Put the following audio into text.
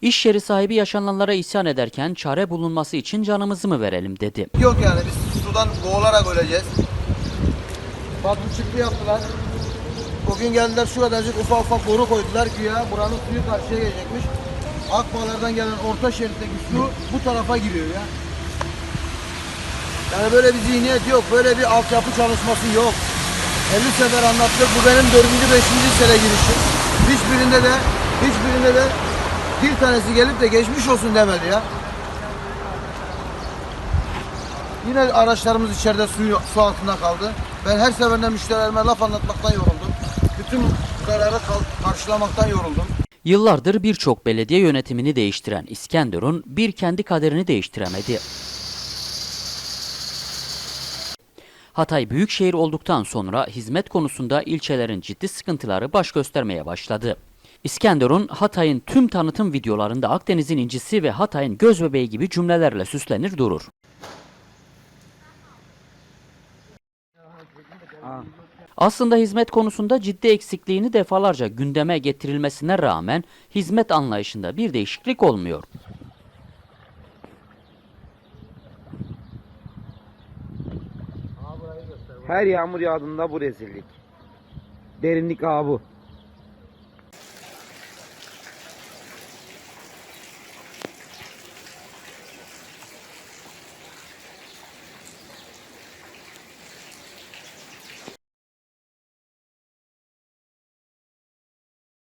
İş yeri sahibi yaşananlara isyan ederken çare bulunması için canımızı mı verelim dedi. Yok yani biz sudan boğularak öleceğiz. Çıktı yaptılar. Bugün geldiler şu kadarcık ufak ufak boru koydular güya buranın suyu karşıya gelecekmiş. Akbağlardan gelen orta şeritteki su bu tarafa giriyor ya. Yani böyle bir zihniyet yok, böyle bir altyapı çalışması yok. 50 sefer anlattık, bu benim 4. 5. sene girişim. Hiçbirinde de, hiçbirinde de bir tanesi gelip de geçmiş olsun demedi ya. Yine araçlarımız içeride su, su altında kaldı. Ben her seferinde müşterilerime laf anlatmaktan yoruldum. Bütün zararı karşılamaktan yoruldum. Yıllardır birçok belediye yönetimini değiştiren İskenderun bir kendi kaderini değiştiremedi. Hatay büyükşehir olduktan sonra hizmet konusunda ilçelerin ciddi sıkıntıları baş göstermeye başladı. İskenderun, Hatay'ın tüm tanıtım videolarında Akdeniz'in incisi ve Hatay'ın göz bebeği gibi cümlelerle süslenir durur. Aslında hizmet konusunda ciddi eksikliğini defalarca gündeme getirilmesine rağmen hizmet anlayışında bir değişiklik olmuyor. Her yağmur yağdığında bu rezillik. Derinlik bu.